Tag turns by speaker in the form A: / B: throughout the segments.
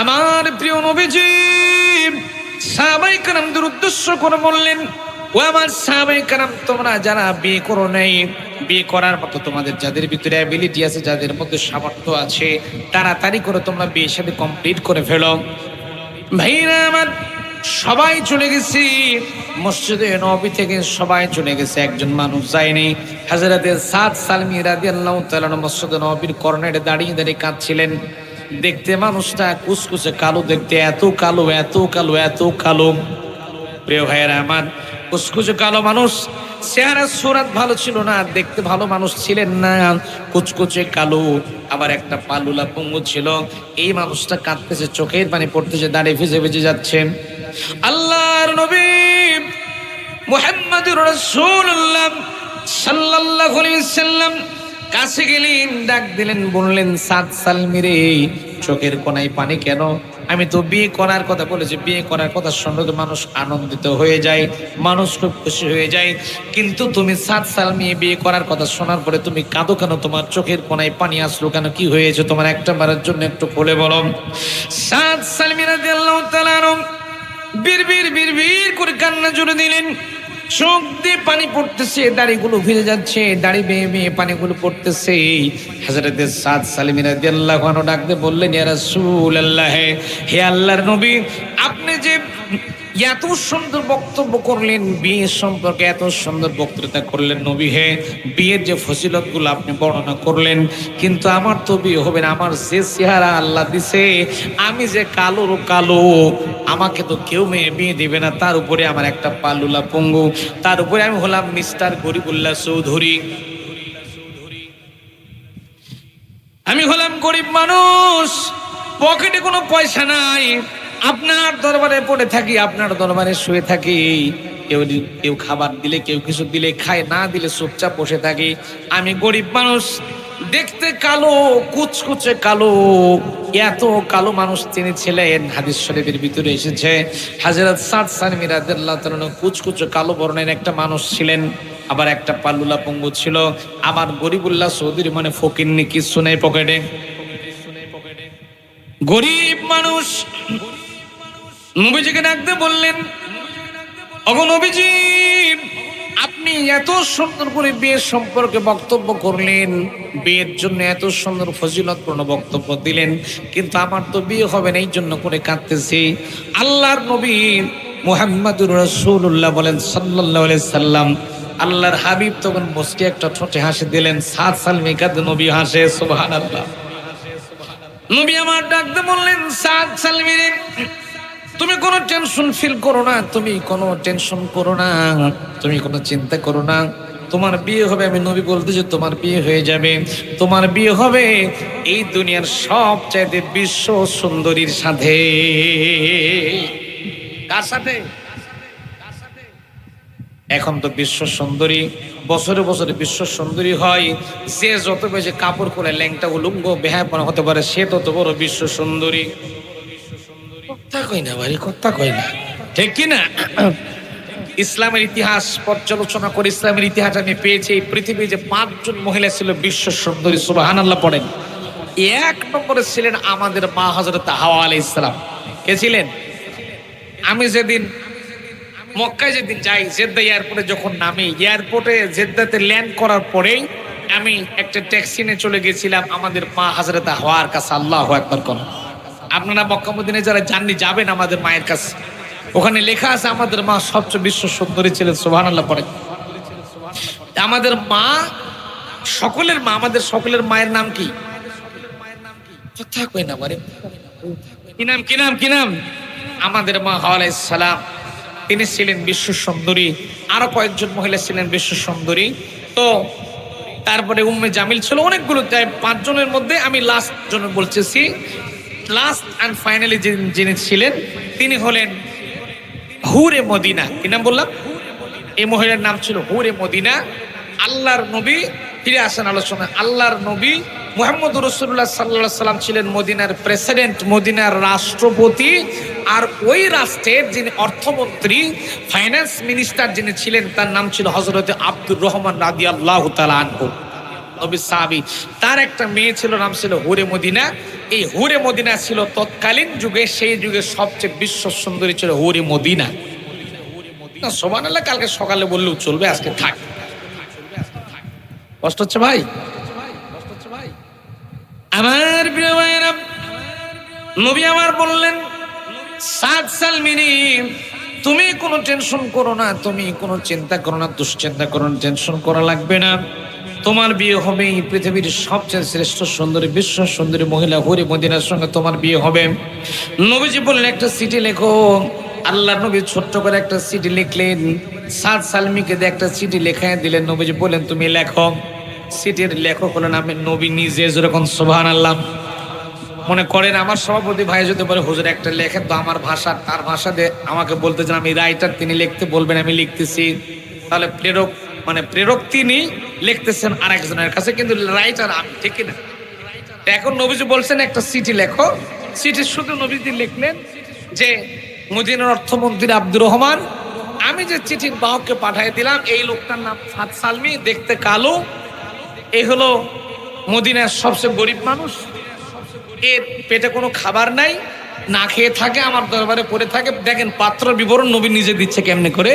A: আমার প্রিয় নবীজি সাহাবাই কারামদের উদ্দেশ্য করে বললেন, ও আমার সাহাবাই কারাম তোমরা যারা বিয়ে করো নাই, বিয়ে করার মতো তোমাদের যাদের ভিতরে অ্যাবিলিটি আছে, যাদের মধ্যে সামর্থ্য আছে, তাড়াতাড়ি করে তোমরা বিয়ের সাথে কমপ্লিট করে ফেলো। ভাইরা আমার, সবাই চলে গেছি। মসজিদে নবী থেকে সবাই চলে গেছে, একজন মানুষ যায়নি। হাজরাতের সাত সালমি রাদি আল্লাহ মসজিদে নবীর কর্নারে দাঁড়িয়ে দাঁড়িয়ে কাঁদছিলেন। দেখতে মানুষটা কুচকুচে কালো, দেখতে এত কালো এত কালো এত কালো। প্রিয় ভাইয়েরা আমার কুচকুচে কালো মানুষ চেহারা সুরাত ভালো ছিল না, দেখতে ভালো মানুষ ছিলেন না। কুচকুচে কালো, আবার একটা পালুলা পঙ্গু ছিল। এই মানুষটা কাঁদতেছে, চোখের পানি পড়তেছে, দাঁড়িয়ে ভিজে ভিজে যাচ্ছে। আল্লাহর নবী মুহাম্মদুর রাসূলুল্লাহ সাল্লাল্লাহু আলাইহি সাল্লাম কাছে গেলেন, ডাক দিলেন, বললেন, সাত সাল মেরে চোখের কোনায় পানি কেন? আমি তো বিয়ে করার কথা বলেছি, বিয়ে করার কথা তো মানুষ আনন্দিত হয়ে যায়, মানুষ খুব খুশি হয়ে যায়। কিন্তু তুমি সাত সাল মেয়ে বিয়ে করার কথা শোনার পরে তুমি কাঁদো কেন? তোমার চোখের কোনায় পানি আসলো কেন? কি হয়েছে? তোমার একটা বারের জন্য একটু খুলে বলো। সাত সাল তালারম বীর বীর বীর বীর করে কান্না জুড়ে দিলেন। চোখ দিয়ে পানি পড়তেছে, দাড়িগুলো ভিজে যাচ্ছে, দাড়ি বেয়ে বেয়ে পানিগুলো পড়তেছে। হাজরতের সাদ সালিমিনা দিয়াল্লাহ ডাকতে বললেন ইয়ারা সুল আল্লাহ হে আল্লাহর নবী, আপনি যে এত সুন্দর বক্তব্য করলেন, বিয়ে সম্পর্কে এত সুন্দর বক্তৃতা করলেন নবী হে। বিয়ের যে ফজিলতগুলো আপনি বর্ণনা করলেন, কিন্তু আমার তো বিয়ে হবে না, আমার যে চেহারা আল্লাহ দিছে, আমি যে কালো কালো, আমাকে তো কেউ মেয়ে বিয়ে দিবে না, তার উপরে আমার একটা পালুলা পঙ্গু, তার উপরে আমি হলাম মিস্টার গরিবুল্লাহ চৌধুরী। আমি হলাম গরিব মানুষ, পকেটে কোনো পয়সা নাই আপনার দরবারে পড়ে থাকি, আপনার দরবারে শুয়ে থাকি। কেউ কেউ খাবার দিলে, কেউ কিছু দিলে, খায় না দিলে চুপচাপ বসে থাকি। আমি গরিব মানুষ, দেখতে কালো, কুচকুচে কালো, এত কালো মানুষ তিনি ছিলেন। হাদিস শরীফের ভিতরে এসেছে হাজরত সাদ সানমি রাদিয়াল্লাহু তাআলা কুচকুচে কালো বর্ণের একটা মানুষ ছিলেন। আবার একটা পাল্লুলা পঙ্গু ছিল। আমার গরিবুল্লাহ চৌধুরী মানে ফকিন্নি কিছু নেই পকেটে। গরিব মানুষ নবীজিকে ডাকতে বললেন অগো নবীজি, আপনি এত সুন্দর করে বিয়ের সম্পর্কে বক্তব্য করলেন, বিয়ের জন্য এত সুন্দর ফজিলতপূর্ণ বক্তব্য দিলেন, কিন্তু আমার তো বিয়ে হবে না এই জন্য করে কাঁদতেছি। আল্লাহর নবী মুহাম্মাদুর রাসূলুল্লাহ বলেন আলাইহি সাল্লাম, আল্লাহর হাবিব তখন মুস্কি একটা ঠোঁটে হাসি দিলেন, সাত সাল মেকাদ নবী হাসে, সুবহানাল্লাহ। নবী আমার ডাকতে বললেন, সাত সাল মেরে তুমি কোনো টেনশন ফিল করো না, তুমি কোনো টেনশন করো না, তুমি কোনো চিন্তা করো না। তোমার বিয়ে হবে, আমি নবী বলতে যে তোমার বিয়ে হয়ে যাবে। তোমার বিয়ে হবে এই দুনিয়ার সব চাইতে বিশ্ব সুন্দরীর সাথে। কার সাথে? এখন তো বিশ্ব সুন্দরী, বছরে বছরে বিশ্ব সুন্দরী হয়। যে যত বেশি কাপড় পরে ল্যাংটা উলুঙ্গ বেহাপনা হতে পারে, সে তত বড় বিশ্ব সুন্দরী। কথা কই না ভাই, কথা কই না। ঠিক কি না? ইসলামের ইতিহাস পর্যালোচনা করে ইসলামের ইতিহাস আমি পেয়েছি, এই পৃথিবী যে পাঁচজন মহিলা ছিল বিশ্ব সুন্দরী সুবাহান আল্লাহ পড়েন এক নম্বরে ছিলেন আমাদের মা হজরত হাওয়া আলাই ইসলাম কে ছিলেন? আমি যেদিন মক্কায় যেদিন যাই, জেদ্দা এয়ারপোর্টে যখন নামি, এয়ারপোর্টে জেদ্দাতে ল্যান্ড করার পরেই আমি একটা ট্যাক্সি নিয়ে চলে গেছিলাম আমাদের মা হাজরত হওয়ার কাছে, আল্লাহ একবার কোন। আপনারা মক্কামুদ্দিনে যারা জাননি, যাবেন আমাদের মায়ের কাছে। ওখানে লেখা আছে, আমাদের মা সবচেয়ে বিশ্ব সুন্দরী ছিলেন সোহান আল্লাহ পরে আমাদের মা সকলের মা, আমাদের সকলের মায়ের নাম কি? কথা কই না বারে। কি নাম কি নাম কি নাম? আমাদের মা হাওয়ালাইহিস সালাম। তিনি ছিলেন বিশ্ব সুন্দরী, আরও কয়েকজন মহিলা ছিলেন বিশ্ব সুন্দরী। তো তারপরে উম্মে জামিল ছিল অনেকগুলো, তাই পাঁচজনের মধ্যে আমি লাস্ট জন বলতেছি। লাস্ট অ্যান্ড ফাইনালি যিনি ছিলেন, তিনি হলেন হুরে মদিনা। কি নাম বললাম? এই মহিলার নাম ছিল হুরে মদিনা। আল্লাহর নবী ফিরে আসেন আলোচনা আল্লাহর নবী মোহাম্মদ রসুল্লাহ সাল্লাহ সাল্লাম ছিলেন মদিনার প্রেসিডেন্ট, মদিনার রাষ্ট্রপতি। আর ওই রাষ্ট্রের যিনি অর্থমন্ত্রী, ফাইন্যান্স মিনিস্টার যিনি ছিলেন, তার নাম ছিল হজরত আব্দুর রহমান রাদি আল্লাহ আনহু। নবী সাহাবি। তার একটা মেয়ে ছিল, নাম ছিল হুরে মদিনা। এই হুরে মদিনা ছিল তৎকালীন যুগে, সেই যুগে সবচেয়ে বিশ্ব সুন্দরী ছিল হুরে মদিনা। সোমান আল্লাহ কালকে সকালে বললেও চলবে, আজকে থাক। কষ্ট হচ্ছে ভাই? আমার প্রিয় ভাইয়েরা, নবী আমার বললেন, সাত সাল মিনি, তুমি কোনো টেনশন করো না, তুমি কোনো চিন্তা করো না, দুশ্চিন্তা করো না, টেনশন করা লাগবে না। তোমার বিয়ে হবে এই পৃথিবীর সবচেয়ে শ্রেষ্ঠ সুন্দরী, বিশ্ব সুন্দরী মহিলা হরি মদিনার সঙ্গে তোমার বিয়ে হবে। নবীজি বললেন, একটা সিটি লেখো। আল্লাহ নবী ছোট্ট করে একটা চিঠি লিখলেন। সাত সালমিকে দিয়ে একটা চিঠি লেখায় দিলেন। নবীজি বললেন, তুমি লেখো। সিটির লেখক হলেন আমি নবী নিজে যেরকম সোভান আল্লাহ মনে করেন, আমার সভাপতি ভাই যদি বলে, হুজুর, একটা লেখেন তো আমার ভাষা, তার ভাষা দিয়ে আমাকে বলতে চান, আমি রাইটার তিনি লিখতে বলবেন, আমি লিখতেছি তাহলে প্রেরক মানে প্রেরক তিনি লিখতেছেন আর একজনের কাছে, কিন্তু রাইটার আমি, ঠিক না এখন নবীজি বলছেন একটা চিঠি লেখো। চিঠি শুধু নবীজি লিখলেন যে, মদিনার অর্থমন্ত্রী আব্দুর রহমান, আমি যে চিঠির বাহককে পাঠিয়ে দিলাম, এই লোকটার নাম সাত সালমি, দেখতে কালো। এই হলো মদিনার সবচেয়ে গরিব মানুষ। এর পেটে কোনো খাবার নাই না খেয়ে থাকে, আমার দরবারে পড়ে থাকে। দেখেন পাত্র বিবরণ নবী নিজে দিচ্ছে কেমনে করে?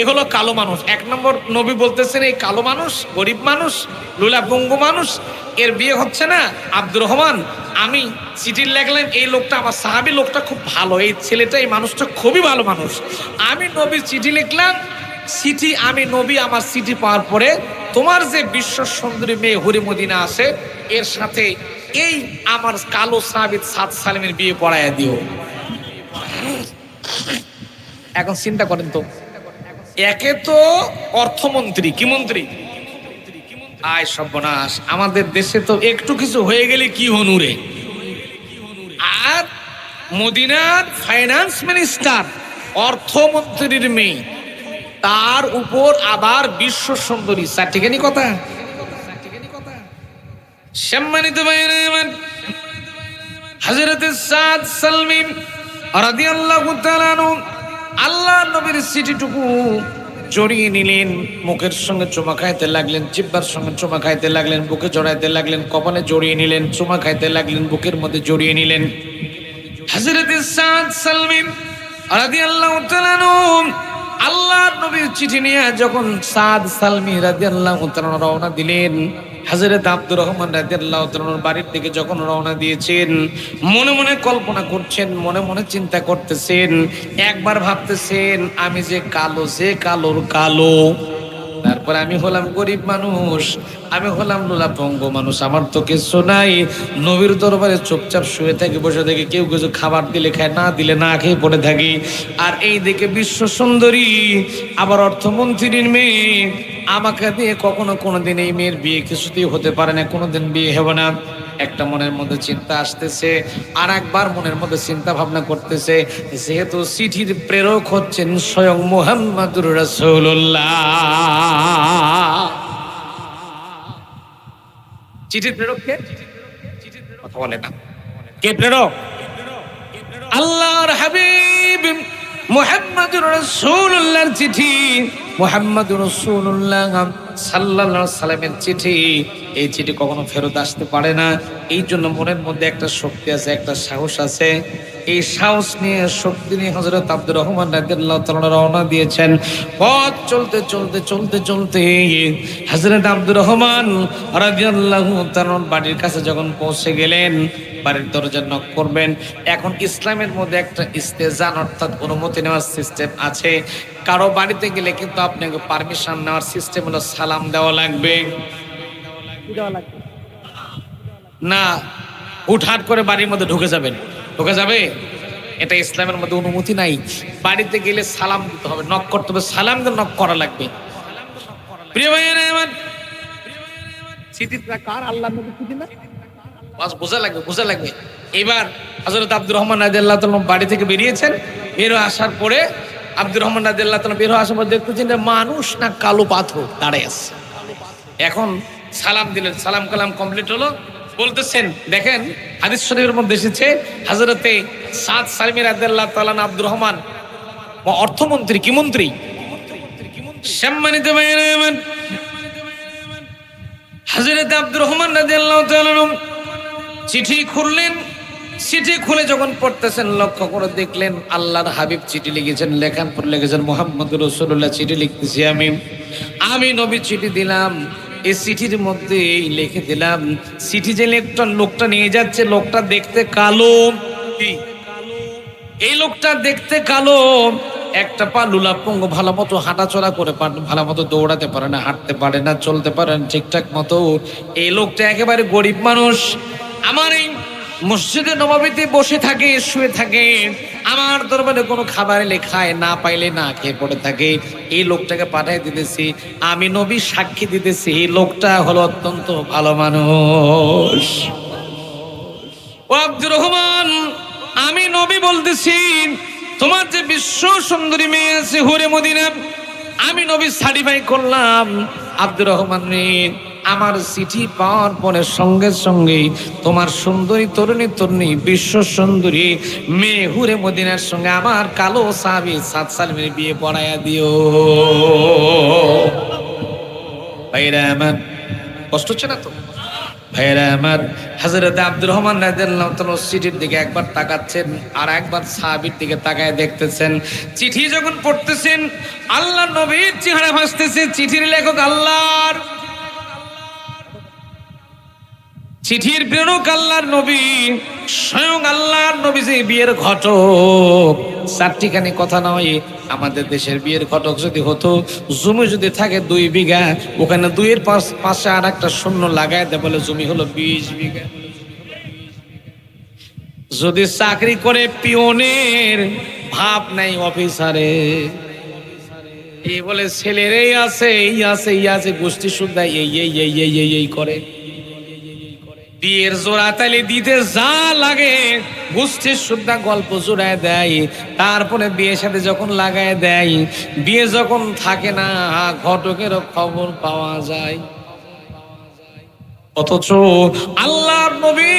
A: এ হলো কালো মানুষ। এক নম্বর নবী বলতেছেন, এই কালো মানুষ, গরিব মানুষ লুলাপঙ্গু মানুষ, এর বিয়ে হচ্ছে না। আব্দুর রহমান, আমি চিঠি লেখলাম এই লোকটা আমার সাহাবি, লোকটা খুব ভালো। এই ছেলেটা, এই মানুষটা খুবই ভালো মানুষ। আমি নবী চিঠি লিখলাম, চিঠি আমি নবী, আমার চিঠি পাওয়ার পরে তোমার যে বিশ্ব সুন্দরী মেয়ে হরিমদিনা আছে, এর সাথে এই আমার কালো সাবিত সাত সালিমের বিয়ে পড়াইয়া দিও। এখন চিন্তা করেন তো, একে তো অর্থমন্ত্রী, কি মন্ত্রী? আয় সর্বনাশ, আমাদের দেশে তো একটু কিছু হয়ে গেলে কি হনুরে আর মদিনার ফাইন্যান্স মিনিস্টার অর্থমন্ত্রীর মেয়ে, তার উপর আবার বিশ্ব সুন্দরী চারটিখানি কথা? সম্মানিত হযরত সাদ সালমি রাদিয়াল্লাহু তাআলা আনহু আল্লাহ নবীর চিঠিটুকু জড়িয়ে নিলেন, মুখের সঙ্গে চুমা খাইতে লাগলেন, জিব্বার সঙ্গে চুমা খাইতে লাগলেন, বুকে জড়াইতে লাগলেন, কপালে জড়িয়ে নিলেন, চুমা খাইতে লাগলেন, বুকের মধ্যে জড়িয়ে নিলেন। হযরত সাদ সালমি রাদিয়াল্লাহু তাআলা আনহু আল্লাহর নবীর চিঠি নিয়ে যখন সাদ সালমি রাদিয়াল্লাহু তাআলা রওনা দিলেন হাজরত আব্দুর রহমান রাদিয়াল্লাহু তাআলার বাড়ির দিকে যখন রওনা দিয়েছেন, মনে মনে কল্পনা করছেন, মনে মনে চিন্তা করতেছেন, একবার ভাবতেছেন, আমি যে কালো, সে কালোর কালো। তারপর আমি হলাম গরিব মানুষ। আমি হলাম লোলাপঙ্গ মানুষ, আমার তো কিছু নাই। নবীর দরবারে চুপচাপ শুয়ে থাকি, বসে থাকি, কেউ কিছু খাবার দিলে খায়, না দিলে না খেয়ে পড়ে থাকি। আর এই দিকে বিশ্ব সুন্দরী, আবার অর্থমন্ত্রীর মেয়ে। আমাকে দিয়ে কখনো কোনোদিন এই মেয়ের বিয়ে কিছুতেই হতে পারে না, কোনোদিন বিয়ে হবে না। একটা মনের মধ্যে চিন্তা আসতেছে আর একবার মনের মধ্যে চিন্তা ভাবনা করতেছে, যেহেতু চিঠির প্রেরক হচ্ছেন স্বয়ং মোহাম্মদুর রাসূলুল্লাহ। চিঠির প্রেরক কে? কথা বলে না। কে প্রেরক? আল্লাহর হাবিব মুহাম্মদুর রাসূলুল্লাহর চিঠি। মুহাম্মদুর রাসূলুল্লাহ সাল্লাল্লাহু আলাইহি সাল্লামের চিঠি। এই চিঠি কখনো ফেরত আসতে পারে না। এই জন্য মনের মধ্যে একটা শক্তি আছে, একটা সাহস আছে। এই সাহস নিয়ে শক্তি নিয়ে হজরত আব্দুর রহমান রওনা দিয়েছেন। পথ চলতে চলতে চলতে চলতে হজরত আব্দুর রহমান বাড়ির কাছে যখন পৌঁছে গেলেন, বাড়ির দরজা নক করবেন। এখন ইসলামের মধ্যে একটা ইস্তেজান অর্থাৎ অনুমতি নেওয়ার সিস্টেম আছে। কারও বাড়িতে গেলে কিন্তু আপনাকে পারমিশন নেওয়ার সিস্টেম হলো সালাম দেওয়া লাগবে। না হুটহাট করে বাড়ির মধ্যে ঢুকে যাবেন। ঢুকে যাবে? এটা ইসলামের মধ্যে অনুমতি নাই। বাড়িতে গেলে সালাম দিতে হবে নক করতে হবে সালাম দিয়ে নক করা লাগবে। প্রিয় ভাইয়েরা আমার স্মৃতিটা কার আল্লাহ নবী না বাস বোঝা লাগবে বোঝা লাগবে। এবার হজরত আব্দুর রহমান বাড়ি থেকে বেরিয়েছেন। বের আসার পরে আব্দুর রহমান বের আসার পর দেখতেছেন মানুষ না কালো পাথর দাঁড়ায় আছে। এখন সালাম দিলেন। সালাম কালাম কমপ্লিট হলো। বলতেছেন, দেখেন, হাদিস শরীফের মধ্যে এসেছে হাজরতে সাদ সালমি রাদিয়াল্লাহ তালান আব্দুর রহমান অর্থমন্ত্রী, কি মন্ত্রী? সম্মানিত হাজরত আব্দুর রহমান রাদিয়াল্লাহু তাআলা আনহু চিঠি খুললেন। চিঠি খুলে যখন পড়তেছেন, লক্ষ্য করে দেখলেন আল্লাহর হাবিব চিঠি লিখেছেন লেখার পর লিখেছেন মোহাম্মদ রসুল্লাহ চিঠি লিখতেছি আমি। আমি নবী চিঠি দিলাম। এই চিঠির মধ্যে লিখে দিলাম, চিঠি যে লোকটা লোকটা নিয়ে যাচ্ছে, লোকটা দেখতে কালো? এই লোকটা দেখতে কালো। একটা পা লুলাপঙ্গ ভালো মতো হাঁটাচলা করে ভালো মতো দৌড়াতে পারে না, হাঁটতে পারে না, চলতে পারে না ঠিকঠাক মতো। এই লোকটা একেবারে গরিব মানুষ। আমার এই মসজিদে নবাবিতে বসে থাকে, শুয়ে থাকে। আমার দরবারে কোনো খাবার এলে খায় না পাইলে না খেয়ে পড়ে থাকে। এই লোকটাকে পাঠাই দিতেছি। আমি নবী সাক্ষী দিতেছি। এই লোকটা হলো অত্যন্ত ভালো মানুষ। ও আব্দুর রহমান, আমি নবী বলতেছি, তোমার যে বিশ্ব সুন্দরী মেয়ে আছে হুরে মদিনা, আমি নবী সার্টিফাই করলাম। আব্দুর রহমান আমার চিঠি পাওয়ার পরে সঙ্গে সঙ্গে তোমার সুন্দরী, তরুণী তরুণী, বিশ্ব সুন্দরী, মেয়ে হুরে মদিনার সঙ্গে আমার কালো সাবি সাত সালমের বিয়ে পড়াইয়া দিও। ভাইরা আমার, কষ্ট হচ্ছে না তো? ভাইরা আমার হাজরত আব্দুর রহমান রাদিয়াল্লাহু তাআলা চিঠির দিকে একবার তাকাচ্ছেন আর একবার সাহাবীর দিকে তাকায় দেখতেছেন। চিঠি যখন পড়তেছেন আল্লাহ নবীর চেহারা ভাসতেছে, চিঠির লেখক আল্লাহর। চিঠির প্রেরক আল্লাহর নবী, স্বয়ং আল্লাহর নবী যে বিয়ের ঘটক। চারটিখানি কথা নয়, আমাদের দেশের বিয়ের ঘটক যদি হতো, জমি যদি থাকে দুই বিঘা, ওখানে দুইয়ের পাশ আর একটা শূন্য লাগায় দেয় বলে জমি হলো বিশ বিঘা। যদি চাকরি করে পিওনের ভাব নাই অফিসারে, এই বলে ছেলের এই আছে এই আছে এই আছে, গোষ্ঠী শুদ্ধা এই এই এই এই এই করে। বিয়ের জোড়া তালি দিতে যা লাগে, গোষ্ঠীর সুদ্ধা গল্প জোড়ায় দেয়। তারপরে বিয়ের সাথে যখন লাগায় দেয়, বিয়ে যখন থাকে না, ঘটকেরও খবর পাওয়া যায়। অথচ আল্লাহ নবী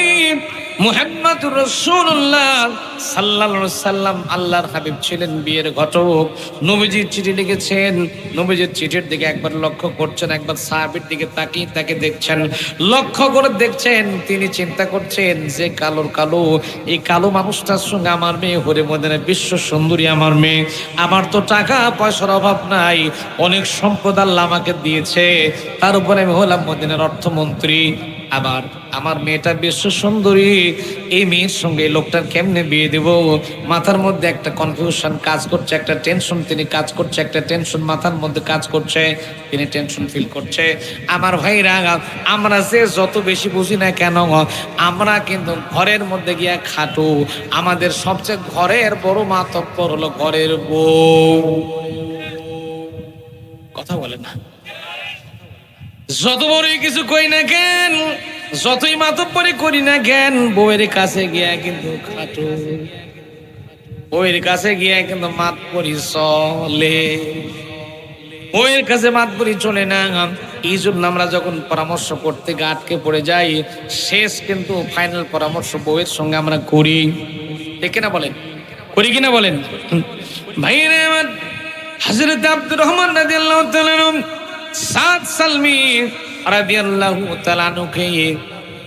A: মুহাম্মদুর রাসূলুল্লাহ সাল্লাল্লাহু আলাইহি সাল্লাম আল্লাহর হাবিব ছিলেন বিয়ের ঘটক। নবীজির চিঠি লিখেছেন। নবীজির চিঠির দিকে একবার লক্ষ্য করছেন, একবার সাহাবীর দিকে তাকিয়ে তাকে দেখছেন। লক্ষ্য করে দেখছেন, তিনি চিন্তা করছেন যে কালোর কালো, এই কালো মানুষটার সঙ্গে আমার মেয়ে হরে মদিনে বিশ্ব সুন্দরী আমার মেয়ে। আমার তো টাকা পয়সার অভাব নাই, অনেক সম্পদ আল্লাহ আমাকে দিয়েছে। তার উপরে আমি হলাম মদিনের অর্থমন্ত্রী। আবার আমার মেয়েটা বিশ্ব সুন্দরী। এই মেয়ের সঙ্গে লোকটার কেমনে বিয়ে দেব? মাথার মধ্যে একটা কনফিউশন কাজ করছে, একটা টেনশন তিনি কাজ করছে, একটা টেনশন মাথার মধ্যে কাজ করছে, তিনি টেনশন ফিল করছে। আমার ভাইরা, আমরা যে যত বেশি বুঝি না কেন, আমরা কিন্তু ঘরের মধ্যে গিয়া খাটু। আমাদের সবচেয়ে ঘরের বড় মাতব্বর হলো ঘরের বউ। কথা বলে না। যত বড়ই কিছু কই না কেন যতই মাতব্বরি করি না জ্ঞান বউয়ের কাছে গিয়া কিন্তু খাটু। বউয়ের কাছে গিয়া কিন্তু মাত মাতপরি চলে। বউয়ের কাছে মাত মাতপরি চলে না। এই জন্য আমরা যখন পরামর্শ করতে গিয়ে আটকে পড়ে যাই, শেষ কিন্তু ফাইনাল পরামর্শ বউয়ের সঙ্গে আমরা করি। ঠিক না বলেন? করি কিনা বলেন? ভাইরে আমার হযরত আব্দুর রহমান রাদিয়াল্লাহু তাআলা সাত সালমি রাদিয়াল্লাহু তাআলা আনহুকে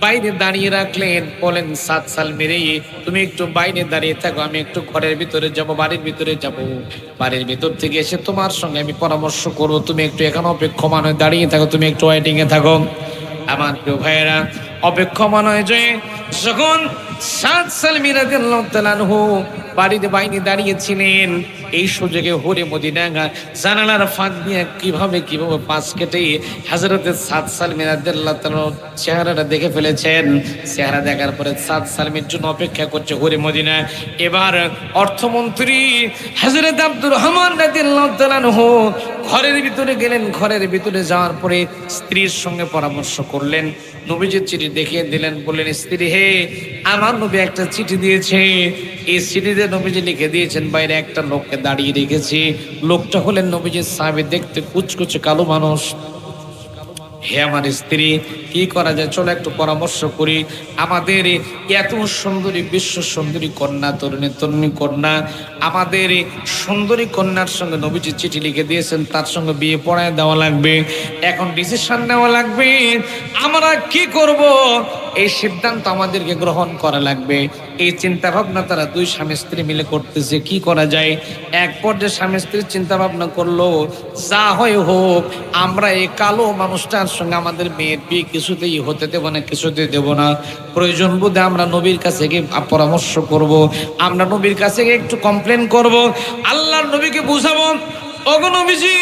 A: বাইরে দাঁড়িয়ে রাখলেন, বলেন, সাত সাল মেরে তুমি একটু বাইরে দাঁড়িয়ে থাকো, আমি একটু ঘরের ভিতরে যাব, বাড়ির ভিতরে যাব। বাড়ির ভিতর থেকে এসে তোমার সঙ্গে আমি পরামর্শ করব। তুমি একটু এখানে অপেক্ষমান হয়ে দাঁড়িয়ে থাকো, তুমি একটু ওয়েটিং থাকো। আমার প্রিয় ভাইয়েরা, অপেক্ষমান হয়ে যে যখন সাত সাল মিরাদিল্লাহু বাড়িতে বাইরে দাঁড়িয়েছিলেন। এই সুযোগে হরে মদিনা জানালার ফাঁক দিয়ে কীভাবে কীভাবে পাশ কেটে হাজরতের সাত সাল মিরাদিল্লাহ চেহারাটা দেখে ফেলেছেন। চেহারা দেখার পরে সাত সালমের জন্য অপেক্ষা করছে হরে মদিনা। এবার অর্থমন্ত্রী হাজরত আব্দুর রহমান আনহু ঘরের ভিতরে গেলেন। ঘরের ভিতরে যাওয়ার পরে স্ত্রীর সঙ্গে পরামর্শ করলেন। নবীজির চিঠি দেখিয়ে দিলেন, বললেন, স্ত্রী হে, আমার নবী একটা চিঠি দিয়েছে। এই চিঠিতে নবীজি লিখে দিয়েছেন, বাইরে একটা লোককে দাঁড়িয়ে রেখেছি। লোকটা হলেন নবীজির সাহেব, দেখতে কুচকুচে কালো মানুষ। হে আমার স্ত্রী, কি করা যায়? চলো একটু পরামর্শ করি। আমাদের এত সুন্দরী, বিশ্ব সুন্দরী কন্যা, তরুণী তরুণী কন্যা, আমাদের সুন্দরী কন্যার সঙ্গে নবীজি চিঠি লিখে দিয়েছেন, তার সঙ্গে বিয়ে পড়ায় দেওয়া লাগবে। এখন ডিসিশন নেওয়া লাগবে। আমরা কি করব? এই সিদ্ধান্ত আমাদেরকে গ্রহণ করা লাগবে এই চিন্তা ভাবনা তারা দুই স্বামী স্ত্রী মিলে করতেছে, কি করা যায় এক পর্যায়ে স্বামী স্ত্রীর চিন্তা ভাবনা করল, যা হয় হোক, আমরা এই কালো মানুষটার সঙ্গে আমাদের মেয়ের বিয়ে কিছুতেই হতে দেবো না, কিছুতেই দেবো না প্রয়োজন বোধে আমরা নবীর কাছে গিয়ে পরামর্শ করব। আমরা নবীর কাছে গিয়ে একটু কমপ্লেন করব। আল্লাহর নবীকে বুঝাবো অগনবীজি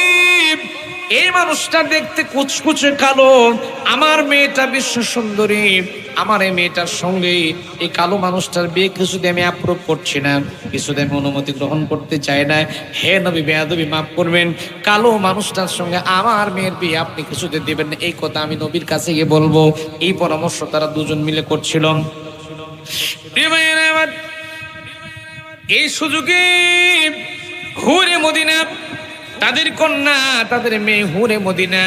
A: এই মানুষটা দেখতে কুচকুচে কালো। আমার মেয়েটা বিশ্ব সুন্দরী, আমার এই মেয়েটার সঙ্গে এই কালো মানুষটার বিয়ে কিছুতে আমি অ্যাপ্রুভ করছি না। কিছুতে আমি অনুমতি গ্রহণ করতে চাই না। হে নবী, বেয়াদবি মাফ করবেন। কালো মানুষটার সঙ্গে আমার মেয়ের বিয়ে আপনি কিছুতে দেবেন না। এই কথা আমি নবীর কাছে গিয়ে বলব। এই পরামর্শ তারা দুজন মিলে করছিল। এই সুযোগে হুরে মদিনা তাদের কন্যা, তাদের মেয়ে হুরে মদিনা।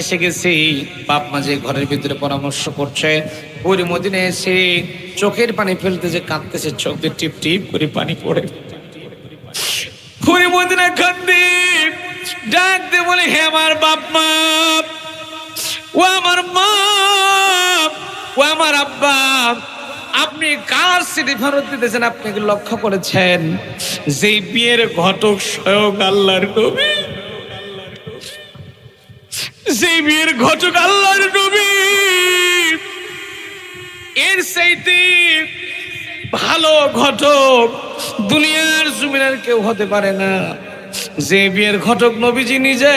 A: এসে গেছে, বাপ মা যে ঘরের ভিতরে পরামর্শ করছে, হুরে মদিনা এসে চোখের পানি ফেলতেছে কাঁদতেছে, চোখ দিয়ে টিপ টিপ করে পানি পড়ে। হুরে মদিনা কান্দে ডাক দে বলে, হে আমার বাপ মা, ও আমার মা, ও আমার আব্বা আপনি কার সিটি ফেরত দিতেছেন? আপনি লক্ষ্য করেছেন যে বিয়ের ঘটক স্বয়ং আল্লাহর নবী? সেই বিয়ের ঘটক আল্লাহর নবী? এর চাইতে ভালো ঘটক দুনিয়ার জমিনের কেউ হতে পারে না। যে বিয়ের ঘটক নবীজি নিজে,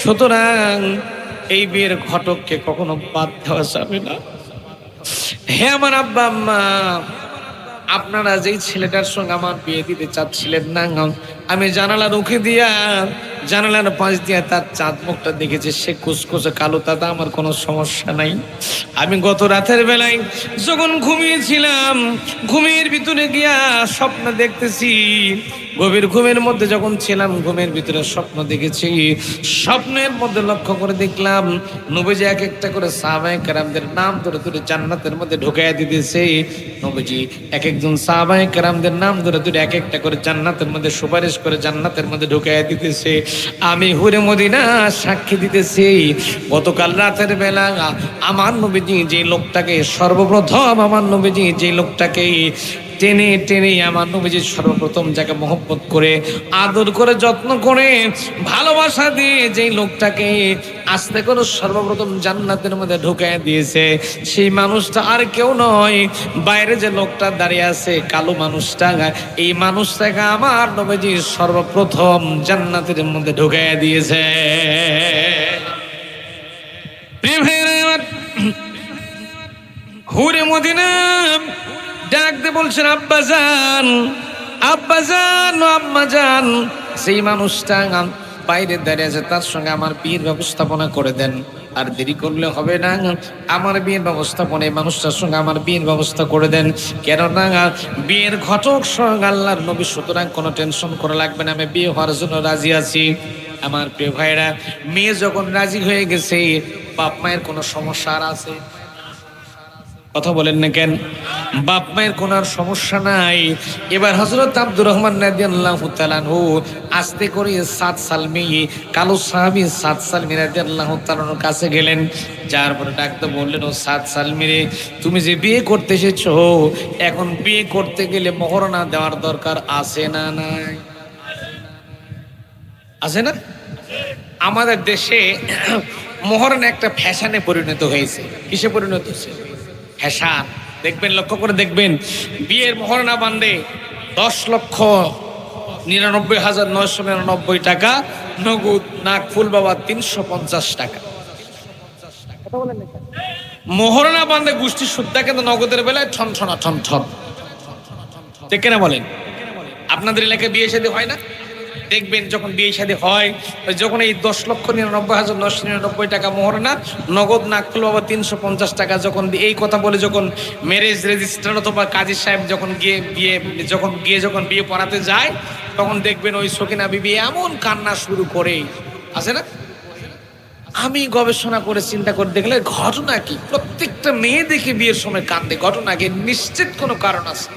A: সুতরাং এই বিয়ের ঘটককে কখনো বাদ দেওয়া যাবে না। হে আমার আব্বা, আম্মা, আপনারা যেই ছেলেটার সঙ্গে আমার বিয়ে দিতে চাচ্ছিলেন না আমি জানালা রুখে দিয়া, জানালার পাশ দিয়া তার চাঁদ মুখটা দেখেছি, সে কুচকুচে কালো, তাতে আমার কোনো সমস্যা নাই। আমি গত রাতের বেলায় যখন ঘুমিয়েছিলাম, ঘুমের ভিতরে গিয়া স্বপ্ন দেখতেছি গভীর ঘুমের মধ্যে যখন ছিলাম, ঘুমের ভিতরে স্বপ্ন দেখেছি। স্বপ্নের মধ্যে লক্ষ্য করে দেখলাম, নবীজি এক একটা করে সাহাবাই কারামদের নাম ধরে ধরে জান্নাতের মধ্যে ঢুকাইয়া দিতেছে। নবীজি এক একজন সাহাবাই কারামদের নাম ধরে ধরে এক একটা করে জান্নাতের মধ্যে সুপারিশ করে জান্নাতের মধ্যে ঢুকাইয়া দিতেছে। আমি হুরে মদিনা সাক্ষী দিতেছি। গতকাল রাতের বেলা আমার নবীজি যে লোকটাকে, সর্বপ্রথম আমার নবীজি যে লোকটাকে টেনে টেনে আমার নবীজি সর্বপ্রথম যাকে মহব্বত করে, আদর করে, যত্ন করে, ভালোবাসা দিয়ে যেই লোকটাকে আস্তে করে সর্বপ্রথম জান্নাতের মধ্যে ঢুকায় দিয়েছে, সেই মানুষটা আর কেউ নয়। বাইরে যে লোকটা দাঁড়িয়ে আছে, কালো মানুষটা, এই মানুষটাকে আমার নবীজি সর্বপ্রথম জান্নাতের মধ্যে ঢুকায় দিয়েছে। হুরে মদিনা ডাক দিয়ে বলছেন, আব্বা যান আব্বা যান আম্মা যান। সেই মানুষটা বাইরে দাঁড়িয়ে আছে, তার সঙ্গে আমার বিয়ের ব্যবস্থাপনা করে দেন। আর দেরি করলে হবে না, আমার বিয়ের ব্যবস্থাপনা, এই মানুষটার সঙ্গে আমার বিয়ের ব্যবস্থা করে দেন। কেননা, বিয়ের ঘটক সঙ্গে আল্লাহর নবী, সুতরাং কোনো টেনশন করা লাগবে না, আমি বিয়ে হওয়ার জন্য রাজি আছি। আমার প্রিয় ভাইরা মেয়ে যখন রাজি হয়ে গেছে, বাপ মায়ের কোনো সমস্যা আর আছে? কথা বলেন না কেন? বাপ মায়ের কোন আর সমস্যা নাই। এবার হজরত আব্দুর রহমান রাদিয়াল্লাহু তাআলাহু আস্তে করে সাত সালমি কালো সাহাবী সাত সালমি রাদিয়াল্লাহু তাআলার কাছে গেলেন। যার পরে ডাকতে বললেন, ও সাত সালমি রে তুমি যে বিয়ে করতে এসেছ, এখন বিয়ে করতে গেলে মহরনা দেওয়ার দরকার আছে না নাই? আছে না? আমাদের দেশে মহরণ একটা ফ্যাশনে পরিণত হয়েছে। কিসে পরিণত হয়েছে? ফ্যাশন দেখবেন, লক্ষ্য করে দেখবেন, বিয়ের মহরণা বান্ধে দশ লক্ষ নিরানব্বই হাজার নয়শো নিরানব্বই টাকা, নগদ নাক ফুল বাবা তিনশো পঞ্চাশ টাকা। মোহরণা বান্ধে গোষ্ঠী সুদ্ধা কিন্তু নগদের বেলায় ঠন ঠনা ঠন ঠন ঠিক না বলেন? আপনাদের এলাকায় বিয়ে শাদী হয় না? দেখবেন যখন বিয়ে শাদী হয়, যখন এই দশ লক্ষ নিরানব্বই হাজার নশো নিরানব্বই টাকা মোহরনা নগদ নাকফুল বাবা তিনশো পঞ্চাশ টাকা যখন এই কথা বলে যখন ম্যারেজ রেজিস্ট্রার অথবা কাজী সাহেব যখন গিয়ে বিয়ে, যখন গিয়ে যখন বিয়ে পড়াতে যায়, তখন দেখবেন ওই সকিনা বিবি এমন কান্না শুরু করে আছে না? আমি গবেষণা করে চিন্তা করে দেখলে ঘটনা কি? প্রত্যেকটা মেয়ে দেখে বিয়ের সময় কান্দে ঘটনা কি? নিশ্চিত কোনো কারণ আছে?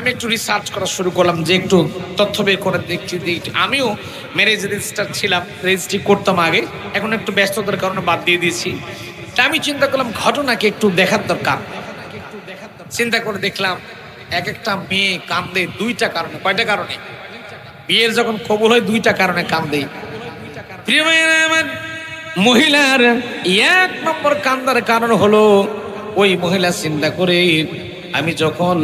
A: আমি একটু রিসার্চ করা শুরু করলাম, যে একটু তথ্য বের করে দেখছি আমিও ম্যারেজ রেজিস্টার ছিলাম রেজিস্ট্রি করতাম আগে, এখন একটু ব্যস্ততার কারণে বাদ দিয়ে দিয়েছি। তা আমি চিন্তা করলাম, ঘটনাকে একটু দেখার দরকার। চিন্তা করে দেখলাম, এক একটা মেয়ে কান্দে দুইটা কারণে, কয়টা কারণে? বিয়ের যখন কবুল হয়, দুইটা কারণে কান্দে। প্রিয় আমার মহিলার এক নম্বর কান্দার কারণ হলো, ওই মহিলা চিন্তা করে আমি যখন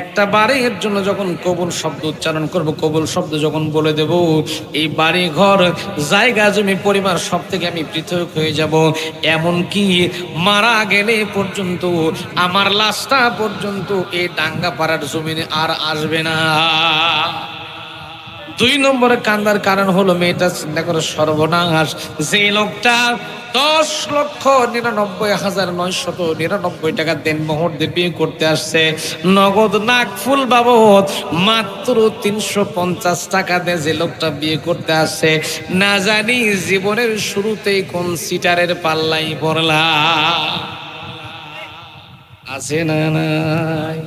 A: একটা বাড়ির জন্য যখন কবুল শব্দ উচ্চারণ করব, কবুল শব্দ যখন বলে দেব, এই বাড়ি ঘর জায়গা, জমি, পরিবার সব থেকে আমি পৃথক হয়ে যাব। এমন কি মারা গেলে পর্যন্ত, আমার লাশটা পর্যন্ত এই ডাঙ্গা পাড়ার জমিনে আর আসবে না। দুই নম্বরে কান্দার কারণ হলো মেয়েটা চিন্তা করে সর্বনাশ। যে লোকটা দশ লক্ষ নিরানব্বই হাজার নয়শত নিরানব্বই টাকা দেন মোহর দিয়ে বিয়ে করতে আসছে। নগদ নাক ফুল বাবদ মাত্র তিনশো পঞ্চাশ টাকা দিয়ে যে লোকটা বিয়ে করতে আসছে। না জানি জীবনের শুরুতেই কোন সিটারের পাল্লাই পড়লা। আছে না নাই?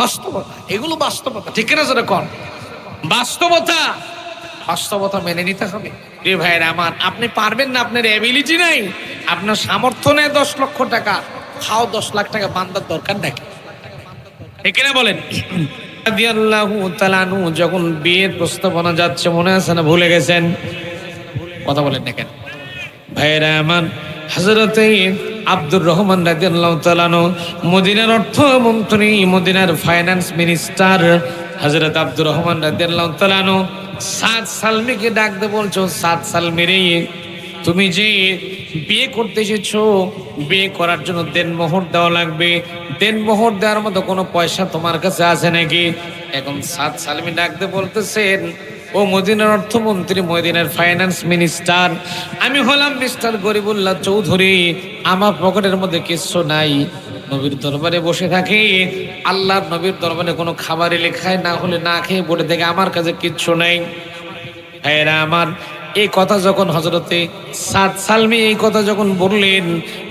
A: বাস্তবতা, এগুলো বাস্তবতা, ঠিক না যেটা কন? বাস্তবতা। বাস্তবতা মেনে নিতে হবে। রে ভাইয়ের আমার আপনি পারবেন না আপনার অ্যাবিলিটি নাই। আপনার সামর্থ্য নেই দশ লক্ষ টাকা। খাও দশ লাখ টাকা বান্দার দরকার নাকি এখানে বলেন? যখন বিয়ের প্রস্তাবনা যাচ্ছে মনে আছে না ভুলে গেছেন? কথা বলেন না কেন? ভাইয়েরা আমার হজরতে আব্দুর রহমান রাদিয়াল্লাহু তাআলা আনহু, মদিনার অর্থমন্ত্রী, মদিনার ফাইন্যান্স মিনিস্টার হজরত আব্দুর রহমান রাদিয়াল্লাহু তাআলা আনহু, সাত সালমিকে ডাকতে বলছো, সাত সালমি রে তুমি যে বিয়ে করতে এসেছ, বিয়ে করার জন্য দেনমোহর দেওয়া লাগবে, দেনমোহর দেওয়ার মতো কোনো পয়সা তোমার কাছে আছে নাকি? এখন সাত সালমি ডাকতে বলতেছেন ও মদিনার অর্থমন্ত্রী, মদিনার ফাইন্যান্স মিনিস্টার আমি হলাম মিস্টার গরিবুল্লাহ চৌধুরী। আমার পকেটের মধ্যে কিচ্ছু নাই। নবীর দরবারে বসে থাকি। আল্লাহর নবীর দরবারে কোনো খাবারে লেখায় না হলে না খেয়ে বলে দেখে আমার কাছে কিচ্ছু নেই। ভাইয়েরা আমার, এই কথা যখন হজরতে সাত সালমি এই কথা যখন বললেন,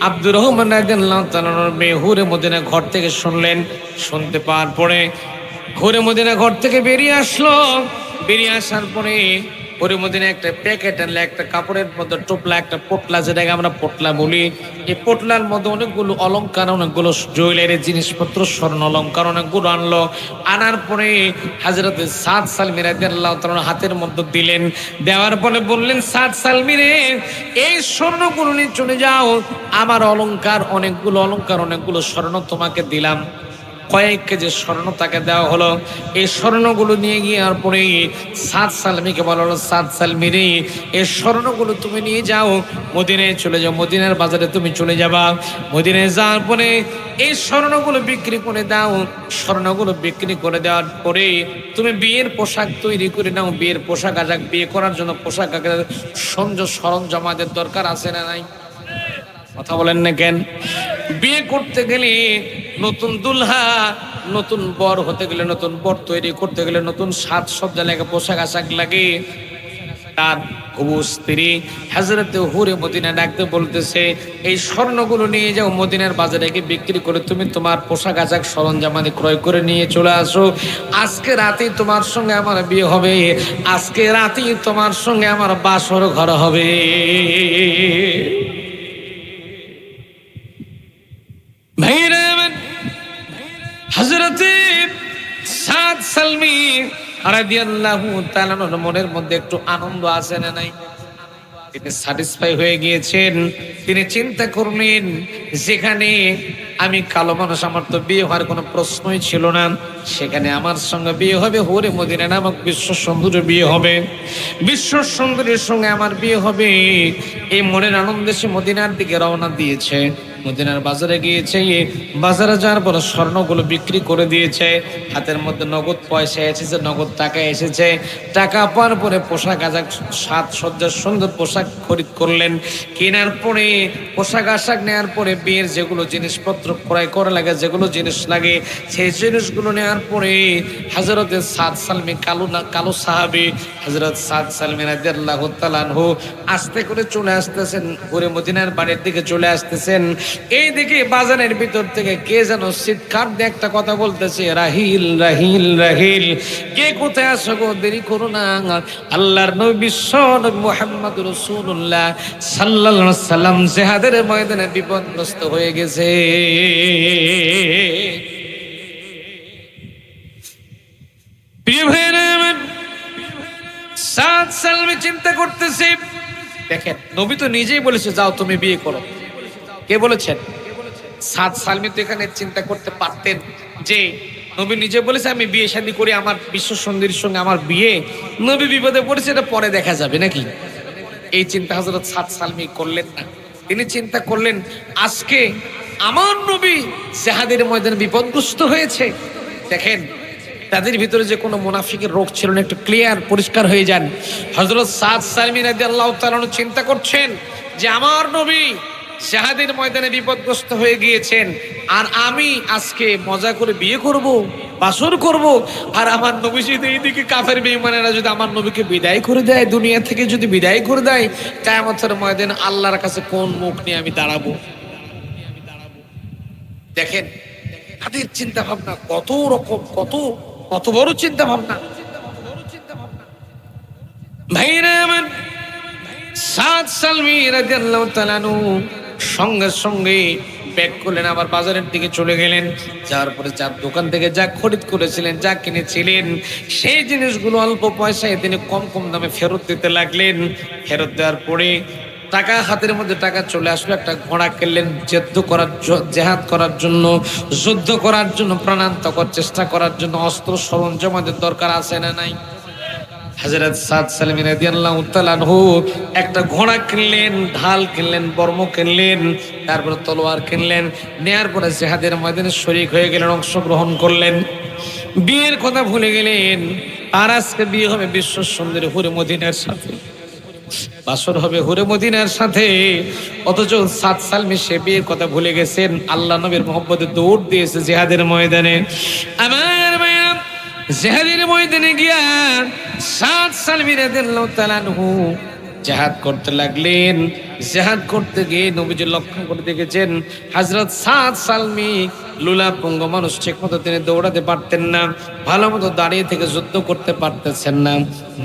A: আব্দুর রহমান রাদিয়াল্লাহু তাআলার মেয়ে হুরে মদিনা ঘর থেকে শুনলেন। শুনতে পাওয়ার পরে হুরে মদিনা ঘর থেকে বেরিয়ে আসলো। বেরিয়ে আসার পরে হুরে মদিনা একটা প্যাকেট আনলে, একটা কাপড়ের মধ্যে টোপলা, একটা পোটলা, যেটাকে আমরা পোটলা বলি। এই পোটলার মধ্যে অনেকগুলো অলংকার, অনেকগুলো জুয়েলারি জিনিসপত্র, স্বর্ণ অলংকার অনেকগুলো আনলো। আনার পরে হাজরতে সাত সালমি রাদিয়াল্লাহু তাআলা হাতের মধ্যে দিলেন। দেওয়ার পরে বললেন সাত সালমি রে, এই স্বর্ণগুলো নিয়ে চলে যাও। আমার অলংকার, অনেকগুলো অলংকার, অনেকগুলো স্বর্ণ তোমাকে দিলাম। কয়েক কেজি স্বর্ণ তাকে দেওয়া হলো, এই স্বর্ণগুলো নিয়ে গিয়ে আর পরে সাত সালমিকে বলা হলো, সাত সালমি রে এই স্বর্ণগুলো তুমি নিয়ে যাও, মদিনায় চলে যাও, মদিনার বাজারে তুমি চলে যাবা। মদিনায় যাওয়ার পরে এই স্বর্ণগুলো বিক্রি করে দাও। স্বর্ণগুলো বিক্রি করে দেওয়ার পরে তুমি বিয়ের পোশাক তৈরি করে নাও। বিয়ের পোশাক আজাক, বিয়ে করার জন্য পোশাক আজাক সঞ্জ সরঞ্জামাদের দরকার আছে না নাই? কথা বলেন না কেন? বিয়ে করতে গেলে নতুন দুলহা, নতুন বর হতে গেলে নতুন বর তৈরি করতে গেলে নতুন সাত সাজসজ্জা লাগে, পোশাক আশাক লাগে। তার হবু স্ত্রী হাজরতে হুরে মদিনা ডাকতে বলতেছে, এই স্বর্ণগুলো নিয়ে যাও, মদিনার বাজারে গিয়ে বিক্রি করে তুমি তোমার পোশাক আশাক সরঞ্জামাদি ক্রয় করে নিয়ে চলে আসো। আজকে রাতেই তোমার সঙ্গে আমার বিয়ে হবে, আজকে রাতেই তোমার সঙ্গে আমার বাসর ঘর হবে। ভাইরা সাদ সালমি মনের মধ্যে একটু আনন্দ আছে না নাই? তিনি স্যাটিসফাই হয়ে গিয়েছেন। তিনি চিন্তা করলেন, যেখানে আমি কালো মানুষ, আমার তো বিয়ে হওয়ার কোনো প্রশ্নই ছিল না। সেখানে আমার সঙ্গে বিয়ে হবে, হরে মদিনা নামক বিশ্ব সুন্দরের বিয়ে হবে। বিশ্ব সুন্দরীর সঙ্গে আমার বিয়ে হবে। এই মনের আনন্দে সে মদিনার দিকে রওনা দিয়েছে। মদিনার বাজারে গিয়েছে। বাজারে যাওয়ার পর স্বর্ণগুলো বিক্রি করে দিয়েছে। হাতের মধ্যে নগদ পয়সা এসেছে, নগদ টাকা এসেছে। টাকা পাওয়ার পরে পোশাক আশাক সাত সজ্জার সুন্দর পোশাক খরিদ করলেন। কেনার পরে, পোশাক আশাক নেওয়ার পরে বিয়ের যেগুলো জিনিসপত্র ক্রয় করা লাগে, যেগুলো জিনিস লাগে, সেই জিনিসগুলো নেওয়ার পরে হাজরতের সাদ সালমি কালো না, কালো সাহাবি হজরত সাদ সালমি রাদিয়াল্লাহু তাআলা আনহু আস্তে করে চলে আসতেছেন, ঘুরে মদিনার বাড়ির দিকে চলে আসতেছেন। এই দিকে বাজারের ভিতর থেকে কে যেন চিৎকার দিয়ে একটা কথা বলতেছে রাহিল রাহিল রাহিল কে কোথায় আসো গো? দেরি করো না আল্লাহর বিশ্ব নবী মুহাম্মদ রাসূলুল্লাহ সাল্লাল্লাহু আলাইহি সাল্লাম জিহাদের ময়দানে বিপদগ্রস্ত হয়ে গেছে। আমার, সালমে চিন্তা করতেছে। দেখেন নবী তো নিজেই বলেছে যাও তুমি বিয়ে করো। কে বলেছেন? সাদ সালমি তো এখানে চিন্তা করতে পারতেন যে, নবী নিজে বলেছে, আমি বিয়ে শাদী করি, আমার বিশ্ব সন্ধির সঙ্গে আমার বিয়ে। নবী বিপদে পড়েছে, এটা পরে দেখা যাবে, নাকি? এই চিন্তা হজরত সাদ সালমি করলেন না। তিনি চিন্তা করলেন, আজকে আমার নবী জাহাদের ময়দানে বিপদগ্রস্ত হয়েছে। দেখেন, তাদের ভিতরে যে কোনো মুনাফিকের রোগ ছিল না, একটু ক্লিয়ার পরিষ্কার হয়ে যান। হজরত সাদ সালমি রাজি আল্লাহ চিন্তা করছেন যে, আমার নবী শাহাদের ময়দানে বিপদগ্রস্ত হয়ে গিয়েছেন। আর আমি আজকে মজা করে বিয়ে করব, বাসর করব, আর আমার নবী যদি এইদিকে কাফের বেঈমানেরা যদি আমার নবীকে বিদায় করে দেয়, দুনিয়া থেকে যদি বিদায় করে দেয়, কায়ামতের ময়দানে আল্লাহর কাছে কোন মুখ নিয়ে আমি দাঁড়াবো? দেখেন তাদের চিন্তা ভাবনা কত রকম, কত কত বড় চিন্তা ভাবনা ভাইরা আমার সাত সালমি রাদিয়াল্লাহু তাআলা সঙ্গে সঙ্গে ব্যাক করলেন আবার বাজারের দিকে চলে গেলেন। যাওয়ার পরে যার দোকান থেকে যা খরিদ করেছিলেন, যা কিনেছিলেন, সেই জিনিসগুলো অল্প পয়সায় তিনি কম কম দামে ফেরত দিতে লাগলেন। ফেরত দেওয়ার পরে টাকা হাতের মধ্যে টাকা চলে আসলো, একটা ঘোড়া কিনলেন যুদ্ধ করার জেহাদ করার জন্য, যুদ্ধ করার জন্য প্রাণান্তকর চেষ্টা করার জন্য, অস্ত্র সরঞ্জাম দরকার আছে না নাই? হাজরত সাদ সালামি রাদিয়াল্লাহু তাআলা আনহু একটা ঘোড়া কিনলেন, ঢাল কিনলেন, বর্ম কিনলেন, তারপরে তলোয়ার কিনলেন, নেয়ার পরে জিহাদের ময়দানে শরীক হয়ে গেলেন, অংশগ্রহণ করলেন। বিয়ের কথা ভুলে গেলেন, আর আজকে বিয়ে হবে বিশ্ব সুন্দরী হুরে মদিনার সাথে। বাসর হবে হুরে মদিনার সাথে। অথচ সাত সাল মিশে বিয়ের কথা ভুলে গেছেন, আল্লাহ নবীর মোহাম্মদে দৌড় দিয়েছে জিহাদের ময়দানে। আমার মায়া জেহাদের ময়দানে গিয়া সাত সাল মিরাদিল্লাহু তাআলা আনহু জেহাদ করতে লাগলেন। জেহাদ করতে গিয়ে নবীজি লক্ষ্য করে দেখেছেন, হযরত সাত সালমি লুলা পঙ্গ মানুষ ঠিক মতো তিনি দৌড়াতে পারতেন না ভালো মতো দাঁড়িয়ে থেকে যুদ্ধ করতে পারতেছেন না।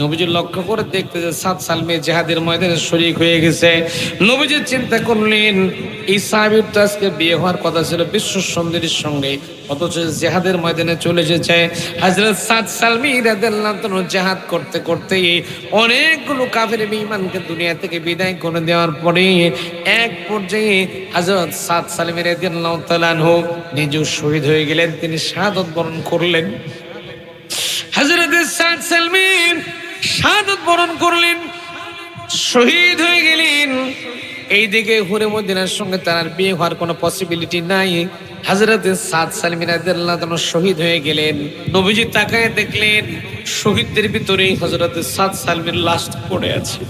A: নবীজি লক্ষ্য করে দেখতে যে সাত সালমি জেহাদের ময়দানে শরিক হয়ে গেছে। নবীজি চিন্তা করলেন, এই সাহাবীর তো আজকে বিয়ে হওয়ার কথা ছিল বিশ্ব সুন্দরীর সঙ্গে, অথচ জেহাদের ময়দানে চলে এসেছে। হযরত সাদ সালমি জেহাদ করতে করতে অনেকগুলো কাফের বেঈমানকে দুনিয়া থেকে বিদায় করে দেওয়ার পরে এক পর্যায়ে হযরত সাদ সালমি রাদিয়াল্লাহু তাআলা আনহু নিজেও শহীদ হয়ে গেলেন, তিনি শাহাদত বরণ করলেন। হযরত সাদ সালমি শাহাদত বরণ করলেন, শহীদ হয়ে গেলেন। এইদিকে হুরে মদিনার সঙ্গে তার বিয়ে হওয়ার কোনো পসিবিলিটি নাই। হাজরত সাদ সালমিন শহীদ হয়ে গেলেন। নবীজি তাকায় দেখলেন, শহীদদের ভিতরে হযরত সাদ সালমিন লাশ পড়ে আছে।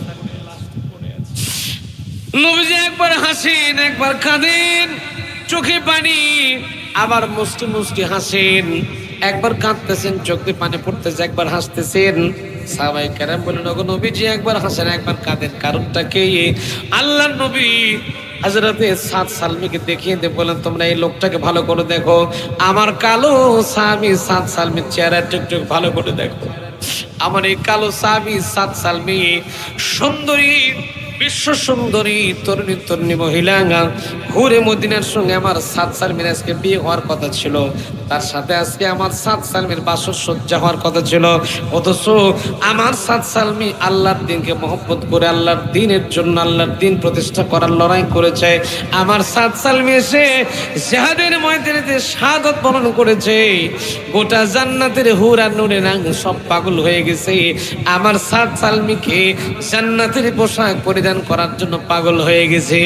A: নবীজি একবার হাসেন, একবার কাঁদেন। চোখে পানি, আবার মুষ্টি মুষ্টি হাসেন। একবার কাঁদতেছেন, চোখে পানি পড়তেছে, একবার হাসতেছেন। সাহাবাই কেরাম বলেন ওগো নবীজি, একবার হাসেন, একবার কাঁদেন। কারণটা কে? আল্লাহ নবী হাজরতে সাত সালমিকে দেখিয়ে দিয়ে বলেন তোমরা এই লোকটাকে ভালো করে দেখো। আমার কালো স্বামী সাত সালমির চেহারা টুকটুক ভালো করে দেখো। আমার এই কালো স্বামী সাত সালমি সুন্দরী বিশ্ব সুন্দরী, তরুণী তরুণী মহিলা হুরে মদিনার সঙ্গে আমার সাত সালমির আজকে বিয়ে হওয়ার কথা ছিল। তার সাথে আজকে আমার সাত সালমির বাসর হওয়ার কথা ছিল। অথচ আমার সাত সালমি আল্লাহর দিনকে মহব্বত করে, আল্লাহর দিনের জন্য আল্লাহর দিন প্রতিষ্ঠা করার লড়াই করেছে। আমার সাত সালমি এসে জাহাদের ময়দানে যে শাহাদত বরণ করেছে। গোটা জান্নাতের হুরা নুরে রাং সব পাগল হয়ে গেছে। আমার সাত সালমিকে জান্নাতের পোশাক পরিধান করার জন্য পাগল হয়ে গেছে।